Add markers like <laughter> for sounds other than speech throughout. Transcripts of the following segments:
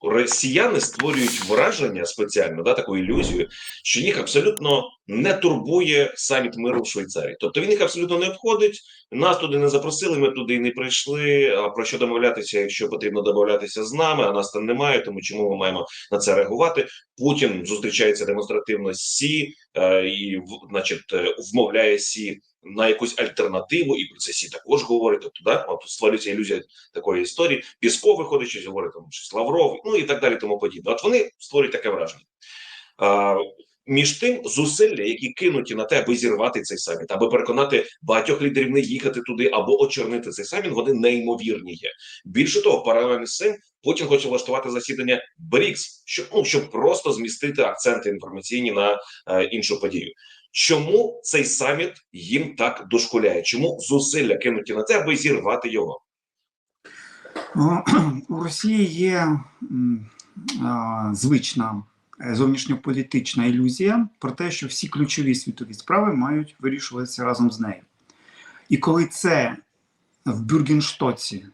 росіяни створюють враження спеціально, да, таку ілюзію, що їх абсолютно не турбує саміт миру в Швейцарії. Тобто він їх абсолютно не обходить. Нас туди не запросили, ми туди і не прийшли. А про що домовлятися, якщо потрібно домовлятися з нами, а нас там немає, тому чому ми маємо на це реагувати? Путін зустрічається демонстративно з Сі е, і, значить, е, вмовляє Сі на якусь альтернативу, і про це Сі також говорить. Тобто, да, створюється ілюзія такої історії. Пісков виходить, щось говорить там щось Лавров, ну і так далі, тому подібне. От вони створюють таке враження. А, між тим, зусилля, які кинуті на те, аби зірвати цей саміт, аби переконати багатьох лідерів не їхати туди або очернити цей саміт, вони неймовірні є. Більше того, паралельно з цим Путін хоче влаштувати засідання БРІКС, щоб ну щоб просто змістити акценти інформаційні на е, іншу подію. Чому цей саміт їм так дошкуляє? Чому зусилля кинуті на те, аби зірвати його? Ну, <clears throat> У Росії є звична е, зовнішньополітична ілюзія про те, що всі ключові світові справи мають вирішуватися разом з нею. І коли це в Бюргенштоці,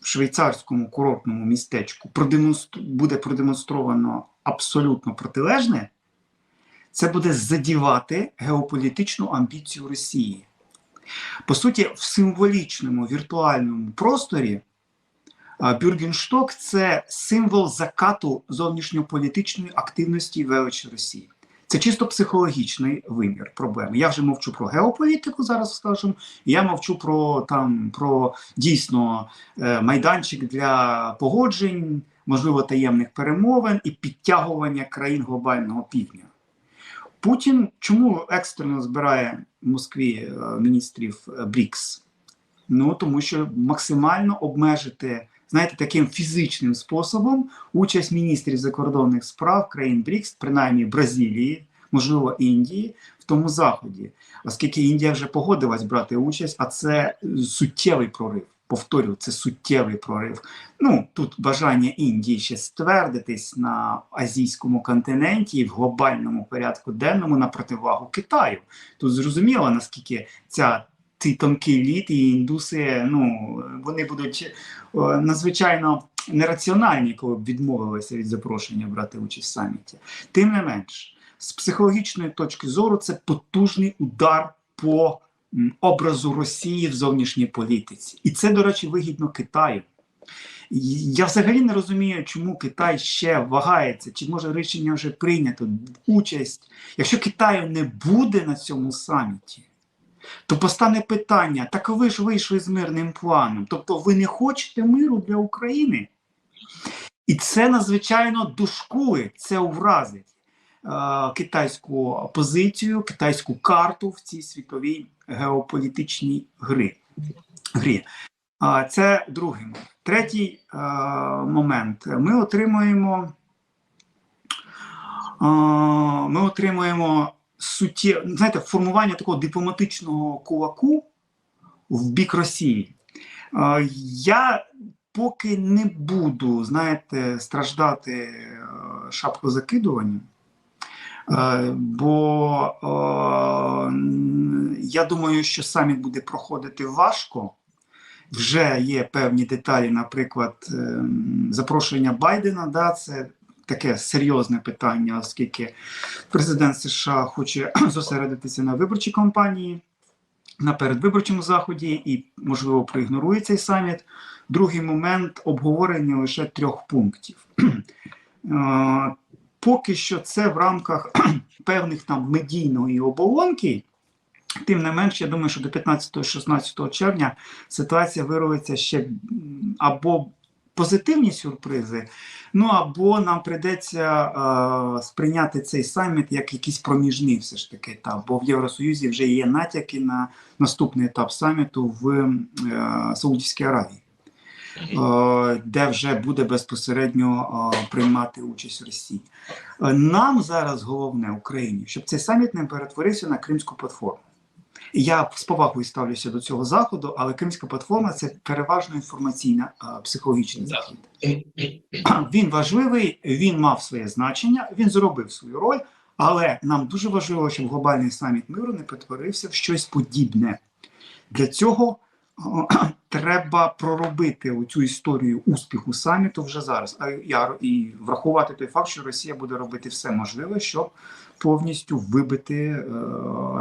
в швейцарському курортному містечку, продемонстру... буде продемонстровано абсолютно протилежне, це буде задівати геополітичну амбіцію Росії. По суті, в символічному віртуальному просторі Бюргеншток це символ закату зовнішньополітичної активності величі Росії. Це чисто психологічний вимір проблеми. Я вже мовчу про геополітику зараз, скажімо, я мовчу про там про дійсно е, майданчик для погоджень, можливо, таємних перемовин і підтягування країн глобального півдня. Путін чому екстрено збирає в Москві е, міністрів е, БРІКС? Ну тому що максимально обмежити, знаєте, таким фізичним способом участь міністрів закордонних справ країн БРІКС, принаймні Бразилії, можливо, Індії, в тому заході, оскільки Індія вже погодилась брати участь, а це суттєвий прорив. Повторюю, це суттєвий прорив. Ну тут бажання Індії ще ствердитись на азійському континенті і в глобальному порядку денному на противагу Китаю. Тут зрозуміло наскільки ця ці тонкий лід і індуси, ну вони будуть е, надзвичайно нераціональні, коли б відмовилися від запрошення брати участь в саміті. Тим не менш, з психологічної точки зору, це потужний удар по образу Росії в зовнішній політиці, і це, до речі, вигідно Китаю. Я взагалі не розумію, чому Китай ще вагається, чи може рішення вже прийнято участь. Якщо Китаю не буде на цьому саміті, то постане питання: так ви ж вийшли з мирним планом. Тобто ви не хочете миру для України? І це надзвичайно дошкує, це вразить китайську позицію, китайську карту в цій світовій геополітичній грі. грі. Це другий момент. Третій е, момент. Ми отримуємо, е, ми отримуємо суттє, знаєте, формування такого дипломатичного кулаку в бік Росії. Е, я поки не буду, знаєте, страждати е, шапкозакидуванням, е, бо е, я думаю, що саміт буде проходити важко. Вже є певні деталі, наприклад, ем, запрошення Байдена. Да, це таке серйозне питання, оскільки президент США хоче <clears throat> зосередитися на виборчій кампанії, на передвиборчому заході і, можливо, проігнорує цей саміт. Другий момент обговорення лише трьох пунктів. <clears throat> Поки що це в рамках <clears throat> певних там медійної оболонки. Тим не менш, я думаю, що до 15-16 червня ситуація вирветься ще або позитивні сюрпризи, ну або нам прийдеться е, сприйняти цей саміт як якийсь проміжний, все ж таки етап. Бо в Євросоюзі вже є натяки на наступний етап саміту в е, Саудівській Аравії. Е, Де вже буде безпосередньо е, приймати участь Росія. Е, Нам зараз головне Україні, щоб цей саміт не перетворився на кримську платформу. Я з повагою ставлюся до цього заходу, але кримська платформа це переважно інформаційна а, психологічний захід. <clears throat> Він важливий, він мав своє значення, він зробив свою роль, але нам дуже важливо, щоб глобальний саміт миру не перетворився в щось подібне. Для цього <clears throat> треба проробити цю історію успіху саміту вже зараз. А я і врахувати той факт, що Росія буде робити все можливе, щоб повністю вибити е,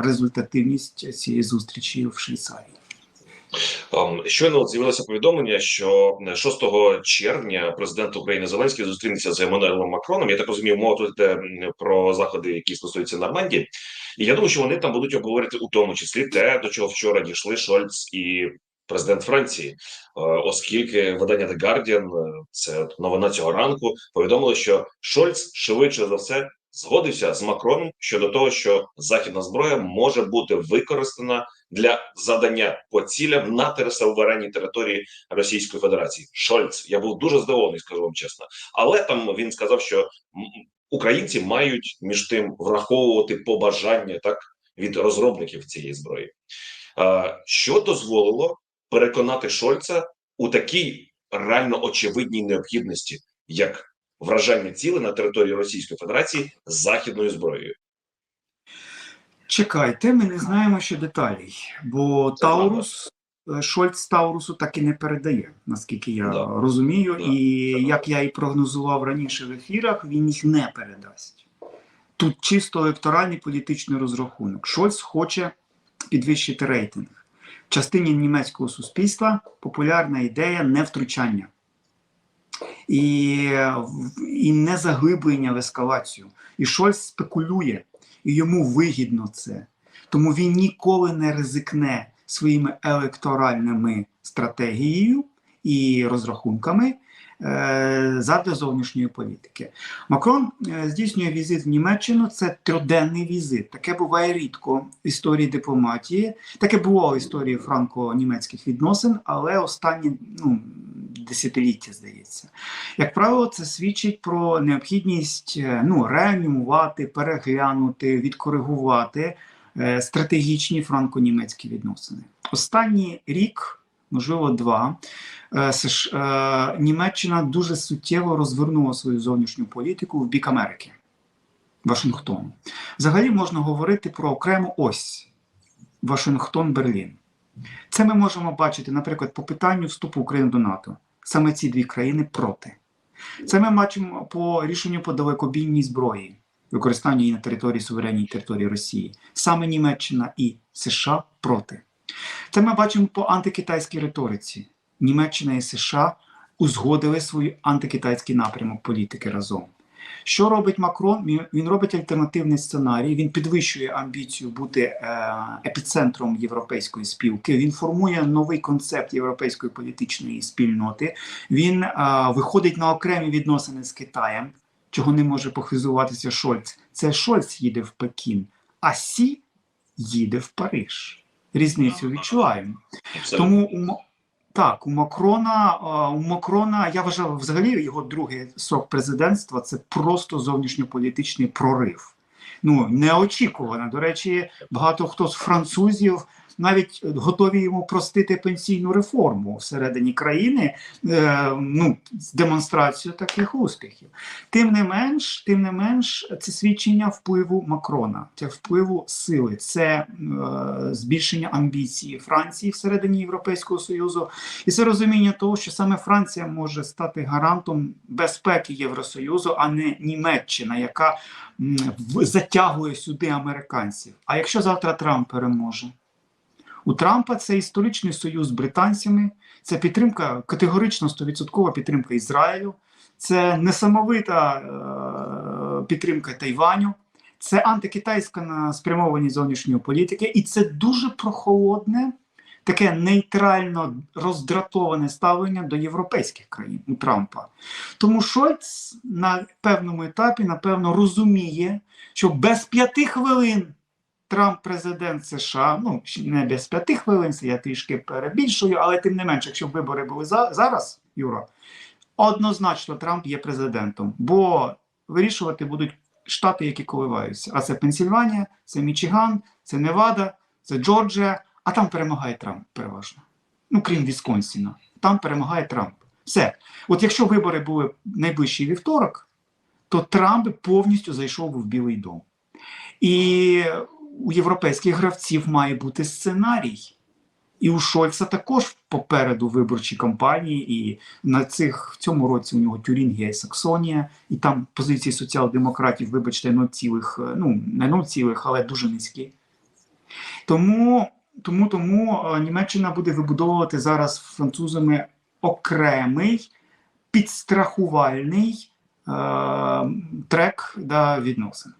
результативність цієї зустрічі в Швейцарії. Ем, Щойно з'явилося повідомлення, що 6 червня президент України Зеленський зустрінеться з Еммануелем Макроном. Я так розумію, мова тут йде про заходи, які стосуються Нормандії. І я думаю, що вони там будуть обговорити у тому числі те, до чого вчора дійшли Шольц і президент Франції, Е, оскільки видання The Guardian, е, це новина цього ранку, повідомило, що Шольц швидше за все згодився з Макроном щодо того, що західна зброя може бути використана для задання по цілям на тересуверенній території Російської Федерації. Шольц, я був дуже здивований, скажу вам чесно. Але там він сказав, що українці мають між тим враховувати побажання так від розробників цієї зброї. Е, Що дозволило переконати Шольца у такій реально очевидній необхідності, як вражання цілей на території Російської Федерації західною зброєю. Чекайте, ми не знаємо ще деталей, бо Це. Таурус е, Шольц Таурусу так і не передає, наскільки я Да. розумію. Да, і це правда. як я і прогнозував раніше в ефірах, він їх не передасть. Тут чисто електоральний політичний розрахунок. Шольц хоче підвищити рейтинг. Частині німецького суспільства популярна ідея невтручання і, і не заглиблення в ескалацію. І Шольц спекулює, і йому вигідно це. Тому він ніколи не ризикне своїми електоральними стратегією і розрахунками е, задля зовнішньої політики. Макрон е, здійснює візит в Німеччину. Це трьохденний візит. Таке буває рідко в історії дипломатії. Таке було в історії франко-німецьких відносин, але останні ну, десятиліття здається. Як правило, це свідчить про необхідність е, ну, реанімувати, переглянути, відкоригувати стратегічні франко-німецькі відносини. Останній рік, можливо, два, е, е, Німеччина дуже суттєво розвернула свою зовнішню політику в бік Америки, Вашингтону. Взагалі можна говорити про окрему ось Вашингтон-Берлін. Це ми можемо бачити, наприклад, по питанню вступу України до НАТО. Саме ці дві країни проти. Це ми бачимо по рішенню по далекобійній зброї, використанню її на території суверенній території Росії. Саме Німеччина і США проти. Це ми бачимо по антикитайській риториці. Німеччина і США узгодили свій антикитайський напрямок політики разом. Що робить Макрон? Він- робить альтернативний сценарій. Він підвищує амбіцію бути е, епіцентром європейської спілки. Він формує новий концепт європейської політичної спільноти. Він е, виходить на окремі відносини з Китаєм, чого не може похизуватися Шольц. Це Шольц їде в Пекін, а Сі їде в Париж. Різницю відчуваємо. Абсолютно. Тому у, так, у Макрона, у Макрона, я вважав, взагалі його другий срок президентства це просто зовнішньополітичний прорив. Ну, неочікувано. До речі, багато хто з французів навіть готові йому простити пенсійну реформу всередині країни, е, ну, з демонстрацією таких успіхів. Тим не менш, тим не менш, це свідчення впливу Макрона, це впливу сили, це е, збільшення амбіції Франції всередині Європейського Союзу, і це розуміння того, що саме Франція може стати гарантом безпеки Євросоюзу, а не Німеччина, яка затягує сюди американців. А якщо завтра Трамп переможе? У Трампа це історичний союз з британцями, це підтримка, категорично 100% підтримка Ізраїлю, це несамовита е, підтримка Тайваню, це антикитайська на спрямовані зовнішньої політики, і це дуже прохолодне, таке нейтрально роздратоване ставлення до європейських країн у Трампа. Тому Шольц на певному етапі, напевно, розуміє, що без п'яти хвилин Трамп президент США, ну не без п'яти хвилин, це я трішки перебільшую, але тим не менше, якщо вибори були за, зараз, Юра, однозначно Трамп є президентом, бо вирішувати будуть штати, які коливаються. А це Пенсільванія, це Мічиган, це Невада, це Джорджія, а там перемагає Трамп переважно. Ну, крім Вісконсіна. Там перемагає Трамп. Все. От якщо вибори були найближчий вівторок, то Трамп повністю зайшов в Білий дом. І у європейських гравців має бути сценарій. І у Шольца також попереду виборчі кампанії, і на цих в цьому році у нього Тюрінгія і Саксонія, і там позиції соціал-демократів, вибачте, 0, цілих, е, ну не 0, цілих, але дуже низькі. Тому, тому, тому е, Німеччина буде вибудовувати зараз французами окремий підстрахувальний е, трек да, відносин.